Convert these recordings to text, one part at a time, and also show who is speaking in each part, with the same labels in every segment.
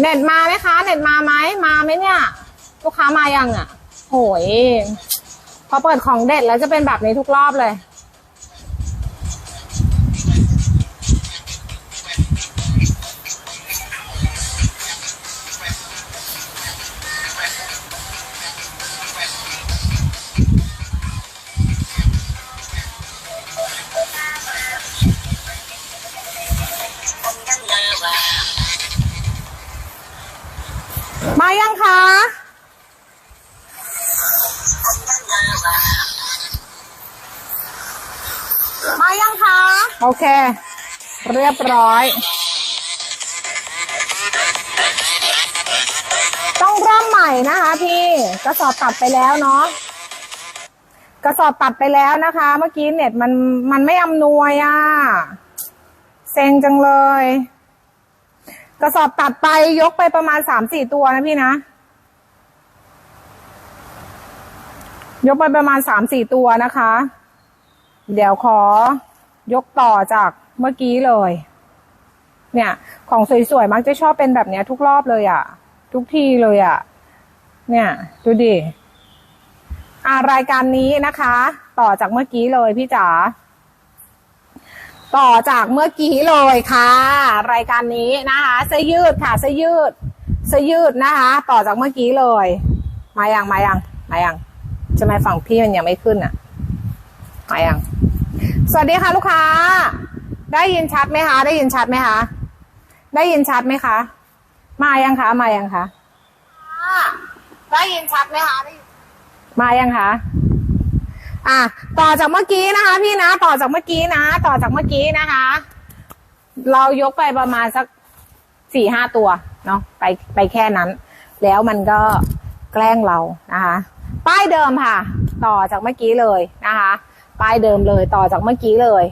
Speaker 1: เน็ตมาไหมคะ เน็ตมาไหมมาไหมเนี่ย ลูกค้ามายังอะโหยพอเปิดของเด็ดแล้วจะเป็นแบบนี้ทุกรอบเลย รียบร้อย ต้องเริ่มใหม่นะคะพี่กระสอบตัดไปแล้วเนาะกระสอบตัดไปแล้วนะคะ เมื่อกี้เน็ตมันมันไม่อำนวยอะ่ะเซ็งจังเลย กระสอบตัดไปยกไปประมาณสามสี่ตัวนะพี่นะ ยกไปประมาณสามสี่ตัวนะคะ เดี๋ยวขอยกต่อจาก เมื่อกี้เลย เนี่ย ของสวยๆมักจะชอบเป็นแบบเนี้ย ทุกรอบเลยอะ่ะ ทุกทีเลยอะ่ะ เนี่ย ดูดิอ่ารายการนี้นะคะ ต่อจากเมื่อกี้เลยพี่จ๋าต่อจากเมื่อกี้เลยค่ะ รายการนี้นะคะเสื้อยืดค่ะเสื้อยืดเสื้อยืดนะคะ ต่อจากเมื่อกี้เลย มาอยังมาอยังมาอยังจะมาฝั่งพี่มันยังไม่ขึ้นอะมาอยังสวัสดีค่ะลูกค้า ได้ยินชัดไหมคะ ได้ยินชัดไหมคะ ได้ยินชัดไหมคะ มายังคะ มายังคะได้ยินชัดไหมคะได้ยินมายังคะอะต่อจากเมื่อกี้นะคะ พี่นะ ต่อจากเมื่อกี้นะ ต่อจากเมื่อกี้นะคะ เรายกไปประมาณสักสี่ห้าตัวเนาะไปไปแค่นั้น แล้วมันก็แกล้งเรานะคะ ป้ายเดิมค่ะ ต่อจากเมื่อกี้เลยนะคะ ป้ายเดิมเลย ต่อจากเมื่อกี้เลย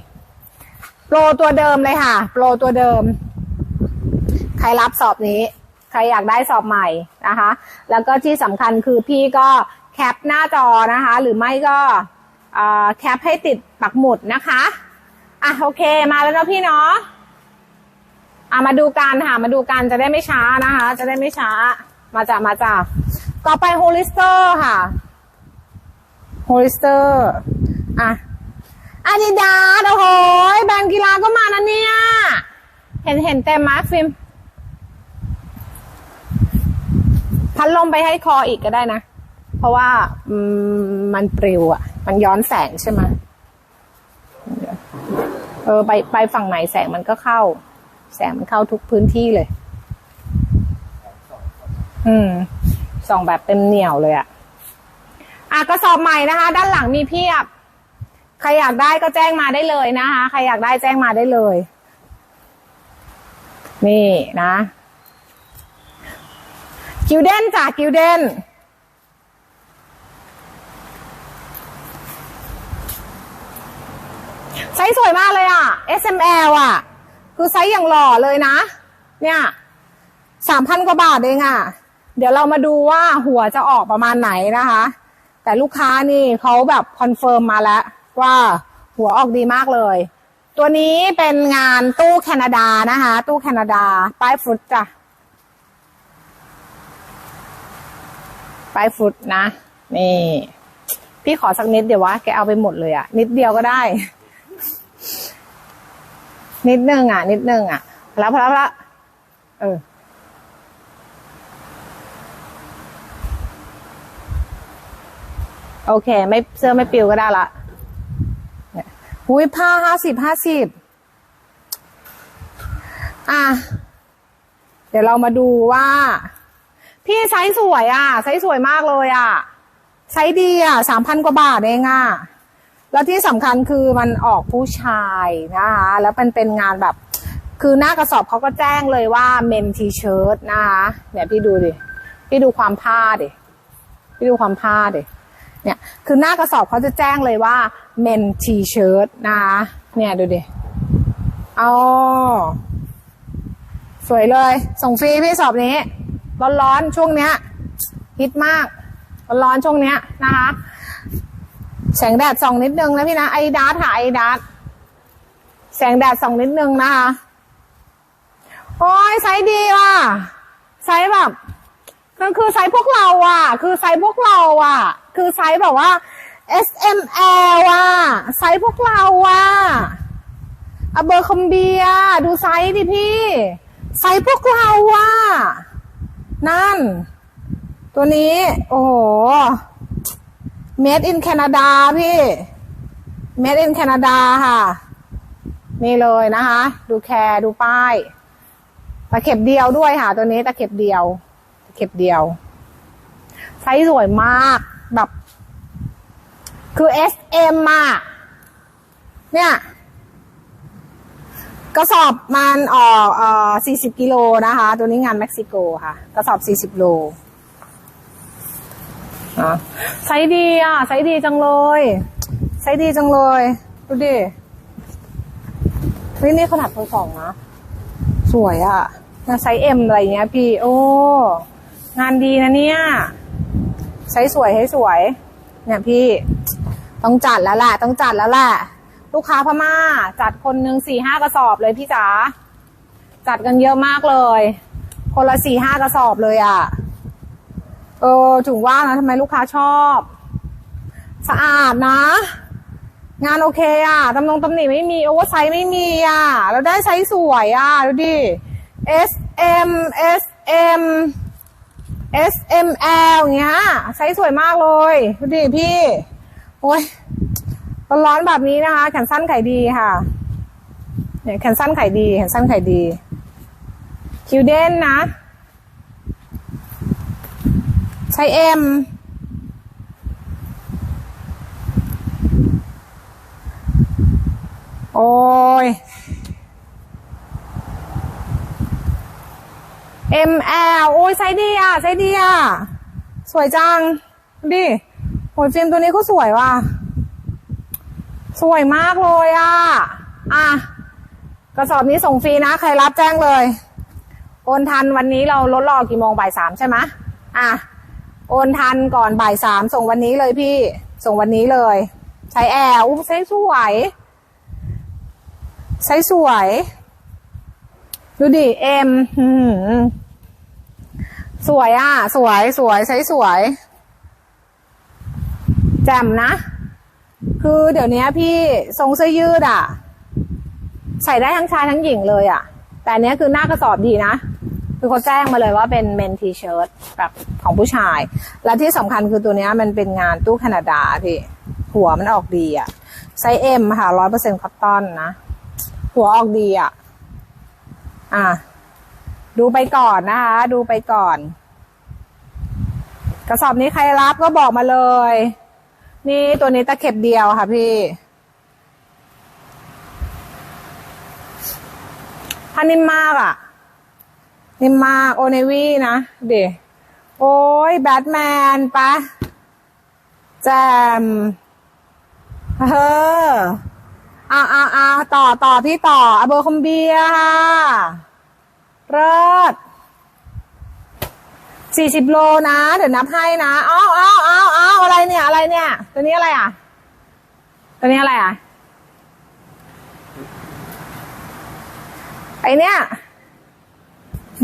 Speaker 1: โปรตัวเดิมเลยค่ะ โปรตัวเดิม ใครรับสอบนี้ ใครอยากได้สอบใหม่นะคะ แล้วก็ที่สำคัญคือพี่ก็แคปหน้าจอนะคะ หรือไม่ก็แคปให้ติดปักหมุดนะคะ อะโอเคมาแล้วเนาะพี่เนาะอะมาดูกันค่ะ มาดูกันจะได้ไม่ช้านะคะ จะได้ไม่ช้า มาจากมาจากต่อไปโฮลิสเตอร์ค่ะโฮลิสเตอร์อะ อาดิดาสโอ้โหแบรนด์กีฬาก็มานะเนี่ย เห็นเห็นเต็มมาฟิล์มพัดลมไปให้คออีกก็ได้นะ เพราะว่ามันปลิวอะ มันย้อนแสงใช่ไหมเออไปไปฝั่งไหนแสงมันก็เข้า แสงมันเข้าทุกพื้นที่เลย อืมส่องแบบเต็มเหนียวเลยอะอะกระสอบใหม่นะคะ ด้านหลังมีเพียบ ใครอยากได้ก็แจ้งมาได้เลยนะคะ ใครอยากได้แจ้งมาได้เลย นี่นะกิวเดนจ้ะกิวเดนไซส์สวยมากเลยอะ S M L อะ คือไซส์อย่างหล่อเลยนะ เนี่ยสามพันกว่าบาทเองอะ เดี๋ยวเรามาดูว่าหัวจะออกประมาณไหนนะคะ แต่ลูกค้านี่เขาแบบคอนเฟิร์มมาแล้ว ว่าหัวออกดีมากเลย ตัวนี้เป็นงานตู้แคนาดานะคะ ตู้แคนาดาป้ายฟุตจ้ะป้ายฟุตนะ นี่ พี่ขอสักนิดเดียววะแกเอาไปหมดเลยอะนิดเดียวก็ได้ นิดนึงอะ นิดนึงอะ แล้วพอแล้วพล้วเออโอเค ไม่เสื้อไม่ปิวก็ได้ละ เนี่ยหุยผ้าห้าสิบห้าสิบอะ เดี๋ยวเรามาดูว่า พี่ไซส์สวยอะไซส์สวยมากเลยอะไซส์ดีอะสามพันกว่าบาทเองอะแล้วที่สำคัญคือมันออกผู้ชายนะคะ แล้วมันเป็นงานแบบ คือหน้ากระสอบเขาก็แจ้งเลยว่าเมนทีเชิ้ตนะคะเนี่ยพี่ดูดิ พี่ดูความผ้าดิ พี่ดูความผ้าดิ เนี่ย คือหน้ากระสอบเขาจะแจ้งเลยว่า เมนทีเชิ้ตนะคะเนี่ยดูดิเอสวยเลย ส่งฟรีพี่สอบนี้ ร้อนๆ ช่วงเนี้ยฮิตมาก ร้อนๆ ช่วงเนี้ยนะคะ แสงแดดส่องนิดนึงนะพี่นะ ไอดาร์ค่ะไอดาร์แสงแดดส่องนิดนึงนะคะ โอ้ยไซส์ดีว่ะ ไซส์แบบก็คือไซส์พวกเราอะ คือไซส์พวกเราอะ คือไซส์แบบว่า S M L อะไซส์พวกเราอะอเบอร์คอมเบีย ดูไซส์ดิพี่ ไซส์พวกเราอะนั่น ตัวนี้ โอ้โห Made in Canada พี่ Made in Canada ค่ะ นี่เลยนะคะ ดูแคร์ดูป้าย ตะเข็บเดียวด้วยค่ะ ตัวนี้ตะเข็บเดียว ตะเข็บเดียว ไซส์สวยมากแบบ คือ S M อะเนี่ยกระสอบมันออกเอ่อ40 กิโลนะคะ ตัวนี้งานเม็กซิโกค่ะ กระสอบ 40 โลอะไซส์ดีอะไซส์ดีจังเลยไซส์ดีจังเลย ดูดิเฮ้ยนี่ขนาดเบอร์สองนะ สวยอะนะไซส์เอ็มอะไรเงี้ย พี่ โอ้ งานดีนะเนี่ย ไซส์สวยให้สวย เนี่ยพี่ ต้องจัดแล้วแหละต้องจัดแล้วแหละลูกค้าพม่า จัดคนหนึ่งสี่ห้ากระสอบเลยพี่จ๋าจัดกันเยอะมากเลย คนละสี่ห้ากระสอบเลยอะ่ะ เออถึงว่านะทำไมลูกค้าชอบ สะอาดนะ งานโอเคอะตำนงตำหนิไม่มีโอเวอร์ไซส์ไม่มีอะแล้วได้ไซส์สวยอะดูดิ S M S M S M L อย่างเงี้ยไซส์สวยมากเลย ดูดิพี่ โอ้ยร้อนแบบนี้นะคะ แขนสั้นไข่ดีค่ะ เนี่ยแขนสั้นไข่ดี แขนสั้นไข่ดี คิวเด่นนะ ใช้ M โอ้ย ML โอ้ยไซส์ดีอะไซส์ดีอะ สวยจังดูดิ โอ้ยฟิล์มตัวนี้ก็สวยว่ะ สวยมากเลยอะ อะ กระสอบนี้ส่งฟรีนะ ใครรับแจ้งเลย โอนทันวันนี้เราลดรอกี่โมงบ่ายสามใช่ไหมอะ โอนทันก่อนบ่ายสามส่งวันนี้เลยพี่ ส่งวันนี้เลย ใช้แอร์อุ้มใช้สวย ใช้สวย ดูดิ เอ็มสวยอะ สวยสวยใช้สวย แจ่มนะ คือเดี๋ยวนี้พี่ทรงเสื้อยืดอะ ใส่ได้ทั้งชายทั้งหญิงเลยอะ แต่เนี้ยคือหน้ากระสอบดีนะ คือเขาแจ้งมาเลยว่าเป็นเมนทีเชิร์ตแบบของผู้ชาย และที่สำคัญคือตัวเนี้ยมันเป็นงานตู้แคนาดาพี่ หัวมันออกดีอะ ไซส์เอ็มค่ะร้อยเปอร์เซ็นต์คอตตอนนะ หัวออกดีอะ อะ ดูไปก่อนนะคะ ดูไปก่อนกระสอบนี้ใครรับก็บอกมาเลย นี่ตัวนี้ตะเข็บเดียวค่ะพี่พันนิ่มมากอะ่ะ นิ่มมากโอเนวี่นะเดี๋ยวโอ้ยแบทแมนปะแจมเฮ้อเอาเอาเอาต่อต่อพี่ต่ออเบอร์คอมเบียค่ะเลิศ สี่สิบโลนะ เดี๋ยวนับให้นะอ้าวอ้าวอ้าวอ้าวอะไรเนี่ย อะไรเนี่ย ตัวนี้อะไรอะ ตัวนี้อะไรอะ ไอเนี้ย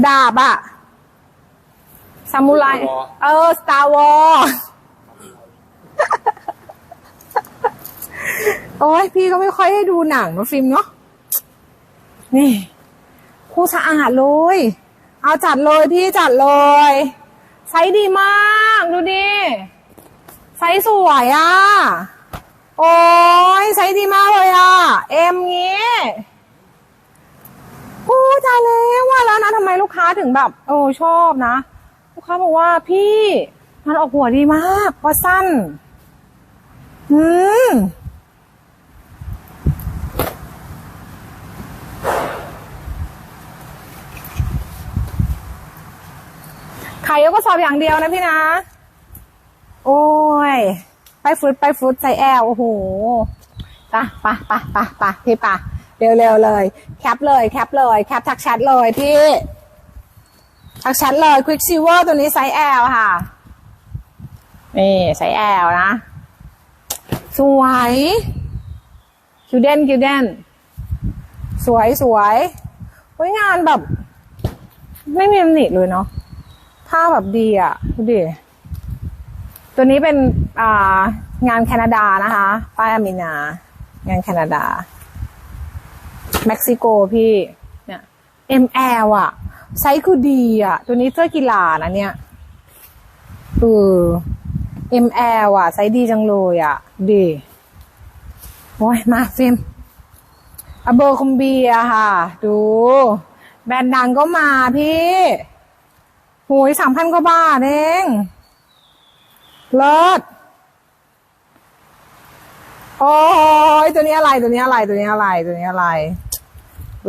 Speaker 1: ดาบอะซามูไร
Speaker 2: Star Wars
Speaker 1: เออ Star w a r โอ้ยพี่ก็ไม่ค่อยให้ดูหนังนะฟิล์มเนาะ นี่ คู่สะอาดเลย เอาจัดเลยพี่จัดเลยไซส์ดีมาก ดูดิไซส์สวยอะ่ะ โอ้ยไซส์ดีมากเลยอะ่ะ เอ็มงี้โอ้ตายแล้วว่าแล้วนะทำไมลูกค้าถึงแบบโอ้ชอบนะ ลูกค้าบอกว่าพี่ มันออกหัวดีมากว่าสั้น อืม ขายยกกระสอบอย่างเดียวนะพี่นะ โอ้ย ไปฟุตไปฟุตใส่แอลโอ้โหปะปะปะปะปะพี่ปะเร็วๆเลย แคปเลย แคปเลย แคปทักแชทเลยพี่ทักแชทเลยควิกซิเวอร์ตัวนี้ไซส์แอลค่ะ นี่ใส่แอลนะ สวยคิวเดนคิวเดนสวยสวยเฮ้ยงานแบบ ไม่มีตำหนิเลยเนาะ ผ้าแบบดีอะดูดิตัวนี้เป็นอ่างานแคนาดานะคะป้ายอามินา งานแคนาดา เม็กซิโกพี่เนี่ย ML อะไซส์คือดีอะ ตัวนี้เสื้อกีฬานะเนี่ยเออ ML อะ ไซส์ดีจังเลยอะ ดีโอ้ยมาฟิล์มอเบอร์คอมเบียค่ะ ดู แบรนด์ดังก็มาพี่ โหยสามพันกว่าบาทเองเลิศโอ้ยตัวนี้อะไรตัวนี้อะไรตัวนี้อะไรตัวนี้อะไร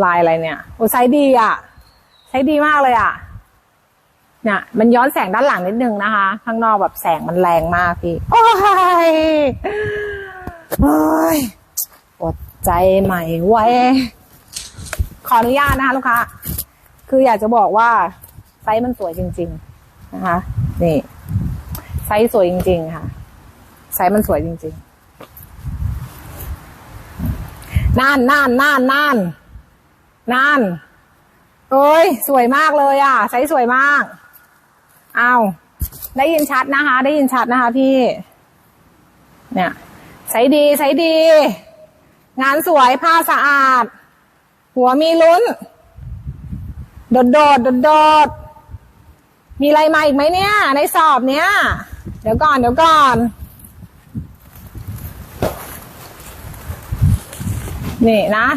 Speaker 1: ลายอะไรเนี่ยโอ้ไซส์ดีอะไซส์ดีมากเลยอะเนี่ยมันย้อนแสงด้านหลังนิดนึงนะคะ ข้างนอกแบบแสงมันแรงมากพี่ โอ้ยโอ้ยอดใจใหม่ไว้ ขออนุญาตนะคะลูกค้า คืออยากจะบอกว่า ไซส์มันสวยจริง ๆ นะคะ นี่ ไซส์สวยจริง ๆ ค่ะ ไซส์มันสวยจริงๆน่านน่านน่านน่านน่านเอ้ย สวยมากเลยอะ ไซส์สวยมาก เอาได้ยินชัดนะคะ ได้ยินชัดนะคะพี่ เนี่ยไซส์ดีไซส์ดี งานสวยผ้าสะอาด หัวมีลุ้น โดดโดดโดดโดด มีอะไรมาอีกไหมเนี่ย ในสอบเนี้ย เดี๋ยวก่อนเดี๋ยวก่อน นี่นะ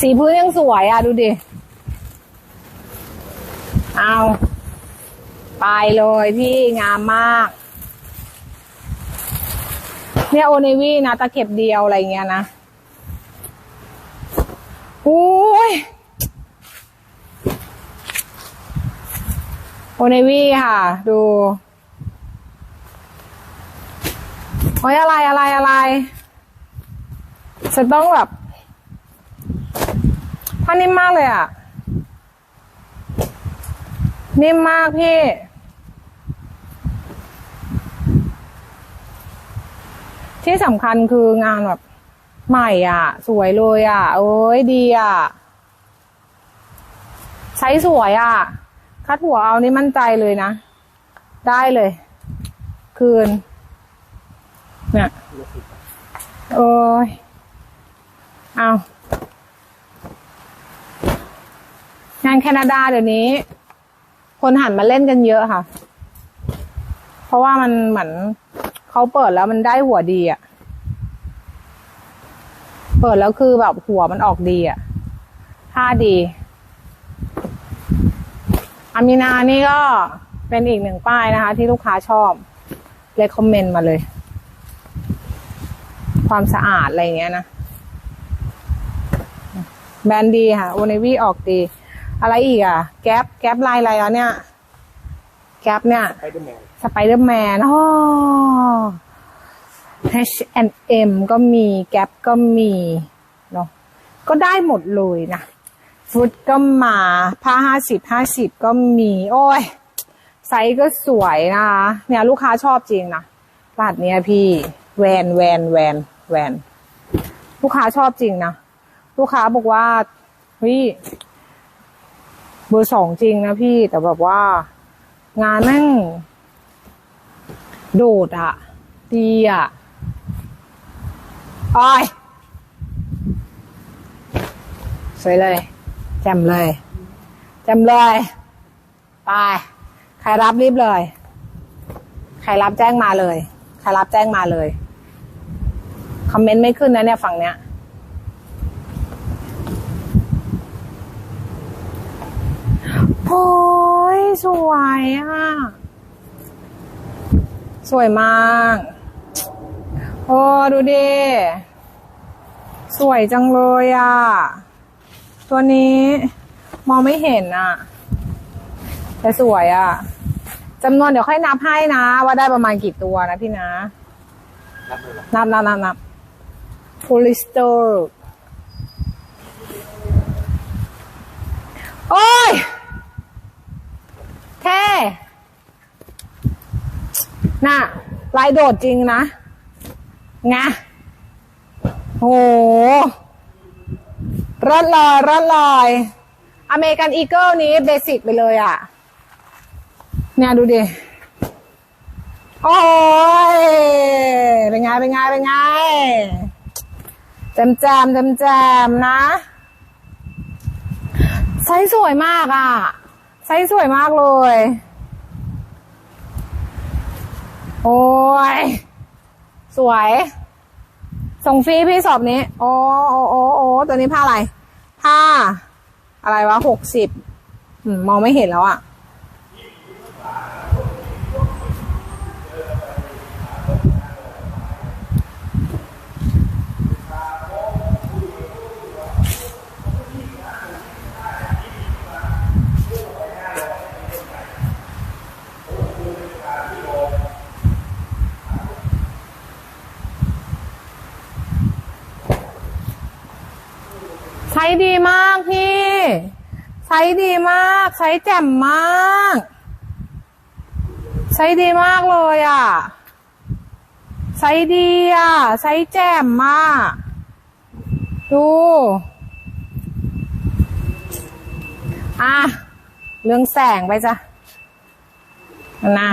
Speaker 1: สีพื้นยังสวยอะ ดูดิ เอาไปเลยพี่งามมาก เนี่ยโอเนวี่นะ ตะเข็บเดียวอะไรเงี้ยนะอุ้ย โอเนวี่ค่ะ ดูโอ้ยอะไรอะไรอะไรจะต้องแบบผ้านิ่มมากเลยอะ นิ่มมากพี่ ที่สำคัญคืองานแบบใหม่อะ สวยเลยอะ โอ้ยดีอะ ใช้สวยอะ คัดหัวเอานี่มั่นใจเลยนะ ได้เลย คืน เนี่ย โอ้ย เอางานแคนาดาเดี๋ยวนี้ คนหันมาเล่นกันเยอะค่ะ เพราะว่ามันเหมือนเขาเปิดแล้วมันได้หัวดีอะ่ะ เปิดแล้วคือแบบหัวมันออกดีอะ่ะท่าดี อามินานี่ก็เป็นอีกหนึ่งป้ายนะคะ ที่ลูกค้าชอบเลยคอมเมนต์มาเลย ความสะอาดอะไรอย่างเงี้ยนะ แบรนด์ดีค่ะโอเนวีออกดี อะไรอีกอะ แก๊ปแก๊ปลายอะไรแล้วเนี่ย แก๊ปเนี่ย
Speaker 2: ไปเดอร์แมน
Speaker 1: สไปเดอร์แมนอ๋อ H&M ก็มีแก๊ปก็มีเนาะก็ได้หมดเลยนะ ฟุตก็มา ผ้าห้าสิบห้าสิบก็มี โอ้ย ไซส์ก็สวยนะคะ เนี่ยลูกค้าชอบจริงนะรหัสเนี้ยพี่แวนแวนแวนแวน ลูกค้าชอบจริงนะ ลูกค้าบอกว่าเฮ้ยเบอร์สองจริงนะพี่แต่แบบว่า งานแม่ง โดดอะดีอะอ้อยสวยเลย จ่มเลยจ่มเลยไปใครรับรีบเลย ใครรับแจ้งมาเลย ใครรับแจ้งมาเลย คอมเมนต์ไม่ขึ้นนะเนี่ยฝั่งเนี้ยโอ้ยสวยอะ สวยมาก โอ้ ดูดิ สวยจังเลยอะ ตัวนี้มองไม่เห็นอะ่ะ แต่สวยอะ่ะจำนวนเดี๋ยวค่อยนับให้นะ ว่าได้ประมาณกี่ตัวนะพี่นะ นับนับนับนับฟูลิสเตอร์โอ้ยแท่น่ะลายโดดจริงนะไงโอ้ รถลอยรถลอยอเมริกันอีเกิลนี้เบสิกไปเลยอะ่ะ เนี่ยดูดิ โอ้ย เป็นไง เป็นไง เป็นไงแจมแจมแจมแจมนะไซส์สวยมากอะ่ะไซส์สวยมากเลย โอ้ย สวย ส่งฟรีพี่สอบนี้ โอ้โอ้โอ้โอ้ตัวนี้ผ้าอะไร ผ้า อะไรวะหกสิบมองไม่เห็นแล้วอะ่ะ ดีมากพี่ใช้ดีมากใช้แจ่มมากใช้ดีมากเลยอะใช้ดีอะใช้แจ่มมาก ดูอะเรื่องแสงไปจ้ะนะ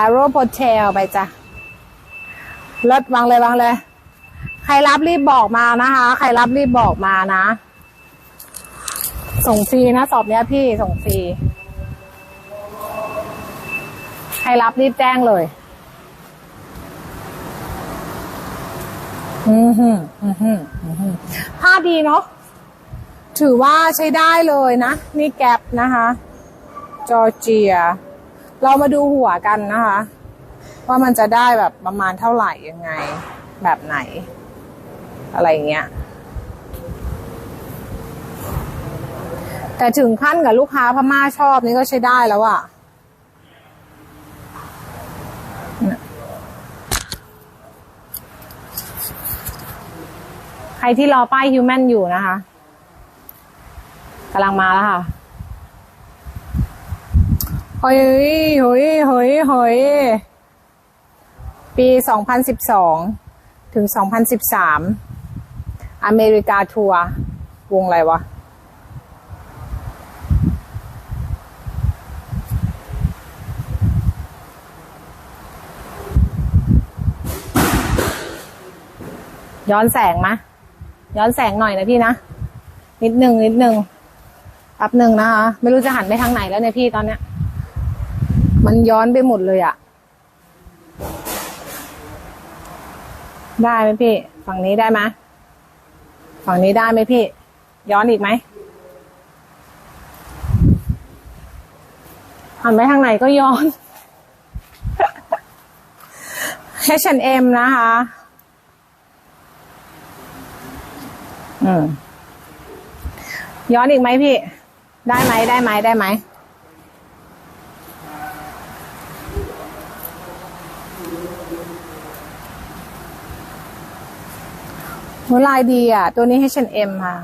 Speaker 1: Arrow Hotel ไปจ้ะเลิศวางเลยวางเลย ใครรับรีบบอกมานะคะ ใครรับรีบบอกมานะ ส่งฟรีนะสอบเนี้ยพี่ส่งฟรีใครรับรีบแจ้งเลย อือหืออือหืออือหือผ้าดีเนาะถือว่าใช้ได้เลยนะ นี่แกปนะคะ จอร์เจีย เรามาดูหัวกันนะคะ ว่ามันจะได้แบบประมาณเท่าไหร่ยังไง แบบไหน อะไรเงี้ย แต่ถึงขั้นกับลูกค้าพม่าชอบนี่ก็ใช้ได้แล้วอะใครที่รอป้ายฮิวแมนอยู่นะคะกำลังมาแล้วค่ะเฮ้ยเฮ้ยเฮ้ยเฮ้ยปี 2012 ถึง 2013 อเมริกาทัวร์วงอะไรวะ ย้อนแสงมะ ย้อนแสงหน่อยนะพี่นะ นิดหนึ่งนิดหนึ่งแป๊บหนึ่งนะคะ ไม่รู้จะหันไปทางไหนแล้วเนี่ยพี่ตอนเนี้ย มันย้อนไปหมดเลยอะได้ไหมพี่ ฝั่งนี้ได้ไหม ฝั่งนี้ได้ไหมพี่ ย้อนอีกไหมหันไปทางไหนก็ย้อน H&M นะคะ อืม ย้อนอีกไหมพี่ ได้ไหมได้ไหมได้ไหม หัวลายดีอะ ตัวนี้ H&M ค่ะ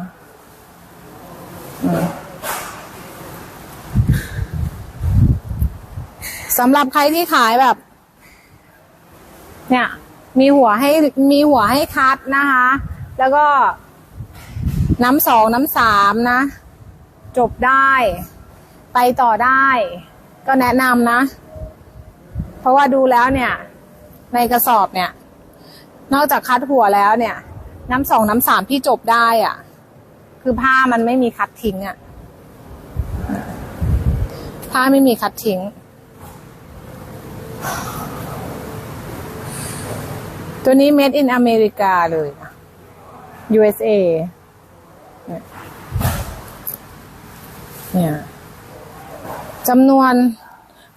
Speaker 1: อืมสำหรับใครที่ขายแบบ เนี่ย มีหัวให้มีหัวให้คัดนะคะ แล้วก็น้ำสองน้ำสามนะ จบได้ ไปต่อได้ ก็แนะนำนะ เพราะว่าดูแล้วเนี่ย ในกระสอบเนี่ย นอกจากคัดหัวแล้วเนี่ย น้ำสองน้ำสามที่จบได้อะ่ะ คือผ้ามันไม่มีคัดทิ้งอะ่ะ ผ้าไม่มีคัดทิ้ง ตัวนี้ made in America เลยนะ USA เนี่ยเนี่ยจำนวน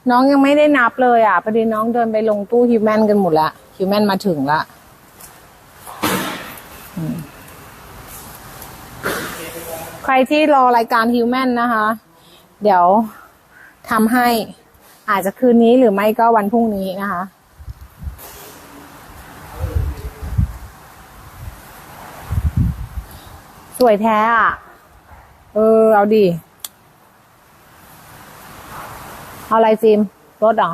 Speaker 1: น้องยังไม่ได้นับเลยอะพอดีน้องเดินไปลงตู้ฮิวแมนกันหมดละฮิวแมนมาถึงละ ใครที่รอรายการฮิวแมนนะคะ เดี๋ยวทำให้อาจจะคืนนี้หรือไม่ก็วันพรุ่งนี้นะคะ สวยแท้อะ เออ เอาดี เอาอะไรฟิล์มรถเหรอ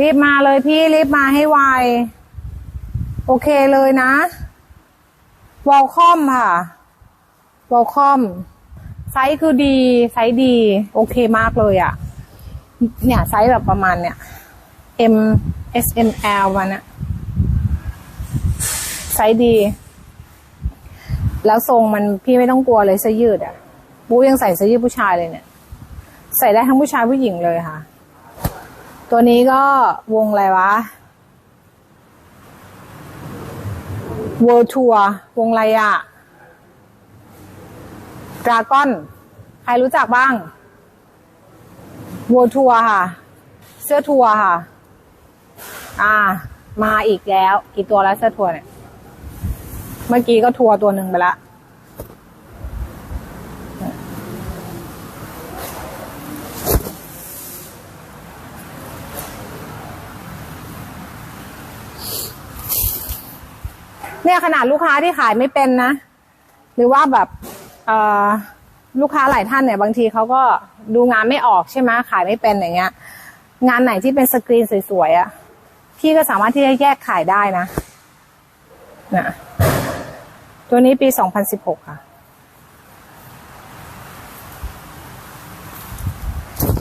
Speaker 1: รีบมาเลยพี่รีบมาให้ไว โอเคเลยนะวอลคอมค่ะวอลคอมไซส์คือดี ไซส์ดี โอเคมากเลยอะ่ะ เนี่ย ไซส์แบบประมาณเนี่ย M S M L มันอะไซส์ดี แล้วทรงมันพี่ไม่ต้องกลัวเลยเสื้อยืดอะ่ะบูยังใส่เสื้อยืดผู้ชายเลยเนี่ย ใส่ได้ทั้งผู้ชายผู้หญิงเลยค่ะ ตัวนี้ก็วงอะไรวะ World Tour วงอะไรอะดราก้อน ใครรู้จักบ้าง World Tour ค่ะ เสื้อทัวร์ค่ะ อ่า มาอีกแล้ว กี่ตัวแล้วเสื้อทัวร์เนี่ย เมื่อกี้ก็ทัวร์ตัวหนึ่งไปละ เนี่ยขนาดลูกค้าที่ขายไม่เป็นนะ หรือว่าแบบเอ่อลูกค้าหลายท่านเนี่ย บางทีเขาก็ดูงานไม่ออกใช่ไหมขายไม่เป็นอย่างเงี้ย งานไหนที่เป็นสกรีนสวยๆอะ่ะพี่ก็สามารถที่จะแยกขายได้นะนะตัวนี้ปี2016ค่ะ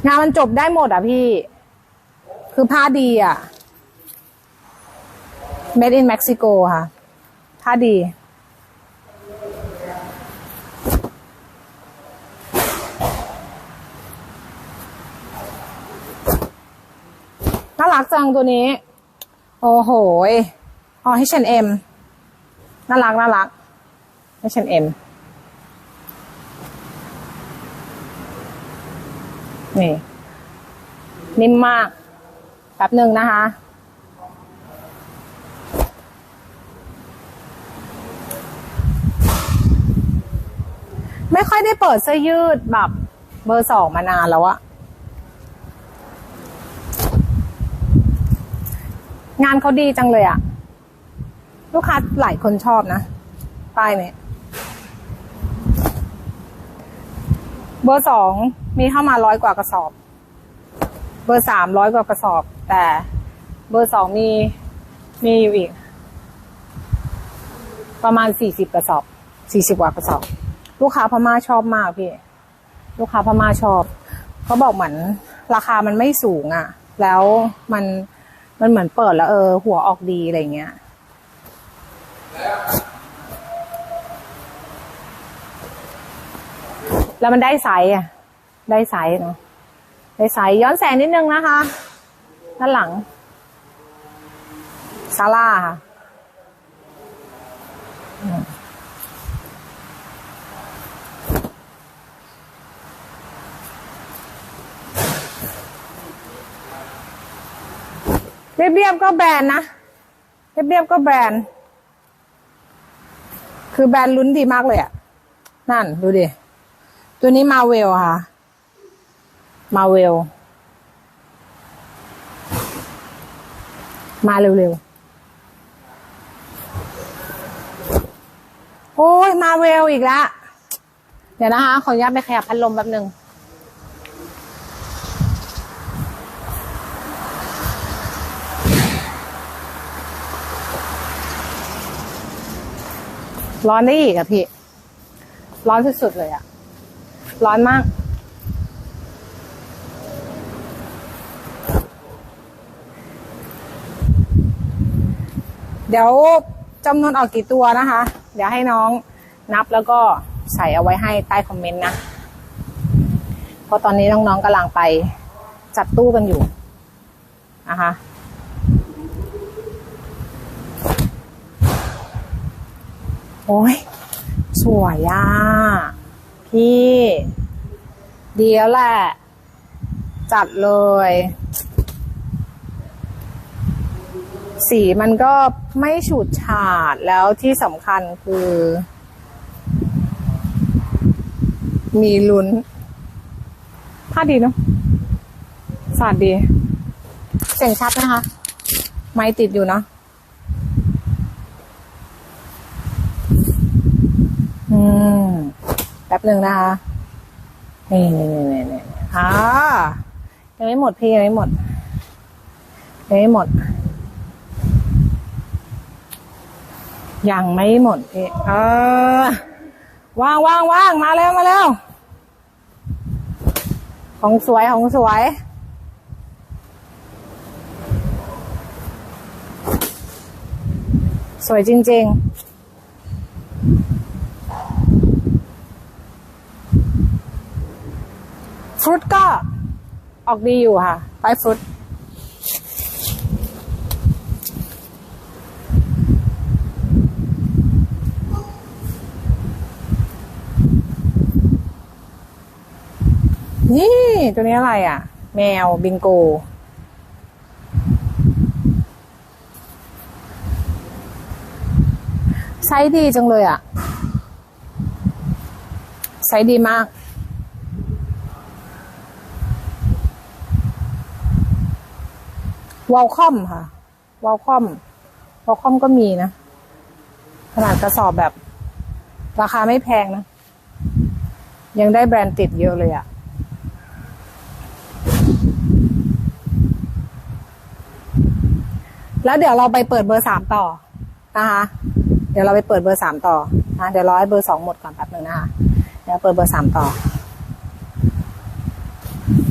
Speaker 1: งานมันจบได้หมดอะพี่ คือผ้าดีอะ made in Mexico ค่ะ ผ้าดี น่ารักจังตัวนี้ โอ้โหอ๋อ H&M น่ารักน่ารัก H&M นี่ นิ่มมากแป๊บหนึ่งนะคะ ไม่ค่อยได้เปิดเสื้อยืดแบบเบอร์สองมานานแล้วอะงานเขาดีจังเลยอะลูกค้าหลายคนชอบนะป้ายเนี่ยเบอร์สองมีเข้ามาร้อยกว่ากระสอบ เบอร์สามร้อยกว่ากระสอบ แต่เบอร์สองมีมีอยู่อีก ประมาณสี่สิบกระสอบสี่สิบกว่ากระสอบ ลูกค้าพม่าชอบมากพี่ ลูกค้าพม่าชอบเขาบอกเหมือนราคามันไม่สูงอะ่ะ แล้วมันมันเหมือนเปิดแล้วเออ หัวออกดีอะไรเงี้ยแล้วมันได้ไซส์อะ ได้ไซส์เนาะได้ไซส์ย้อนแสงนิดนึงนะคะ ด้านหลังซาร่าค่ะ เรียบๆก็แบรนด์นะเรียบๆก็แบรนด์ คือแบรนด์ลุ้นดีมากเลยอะนั่นดูดิ ตัวนี้มาเวลค่ะ มาเวล มาเร็วๆ โอ้ยมาเวลอีกแล้ว เดี๋ยวนะคะ ขออนุญาตไปขยับพัดลมแป๊บหนึ่ง ร้อนได้อีกอะพี่ ร้อนสุดๆเลยอะร้อนมาก เดี๋ยวจำนวนออกกี่ตัวนะคะ เดี๋ยวให้น้องนับแล้วก็ใส่เอาไว้ให้ใต้คอมเมนต์นะ เพราะตอนนี้น้องๆกำลังไปจัดตู้กันอยู่นะคะ โอ้ยสวยอะ พี่ ดีแล้วแหละ จัดเลย สีมันก็ไม่ฉูดฉาดแล้วที่สำคัญคือ มีลุ้นผ้าดีเนาะสาดดี เสียงชัดนะคะ ไม่ติดอยู่เนาะ อืมแป๊บหนึ่งนะคะ นี่นี่นี่นี่นี่อ่ายังไม่หมดพี่ยังไม่หมดยังไม่หมด ยังไม่หมดพี่เออว่างว่างว่างมาแล้วมาแล้ว ของสวยของสวยสวยจริง ๆ ฟรุตก็ออกดีอยู่ค่ะไปฟรุตนี่ตัวนี้อะไรอะ แมวบิงโก ไซส์ดีจังเลยอะ ไซส์ดีมาก วอลคอมค่ะวอลคอมวอลคอมก็มีนะ ขนาดกระสอบแบบ ราคาไม่แพงนะ ยังได้แบรนด์ติดเยอะเลยอะแล้วเดี๋ยวเราไปเปิดเบอร์สามต่อนะคะเดี๋ยวเราไปเปิดเบอร์สามต่อนะเดี๋ยวรอให้เบอร์สองหมดก่อนแป๊บหนึ่งนะคะเดี๋ยวเปิดเบอร์สามต่อ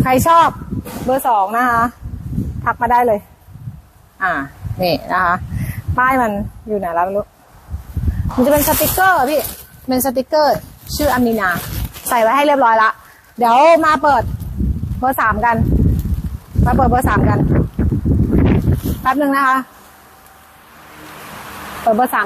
Speaker 1: ใครชอบเบอร์สองนะคะ ทักมาได้เลย อ่า นี่นะคะป้ายมันอยู่ไหนแล้วไม่รู้ มันจะเป็นสติกเกอร์พี่ เป็นสติกเกอร์ ชื่ออามินา ใส่ไว้ให้เรียบร้อยละ เดี๋ยวมาเปิดเบอร์สามกัน มาเปิดเบอร์สามกัน แป๊บหนึ่งนะคะ เปิดเบอร์สาม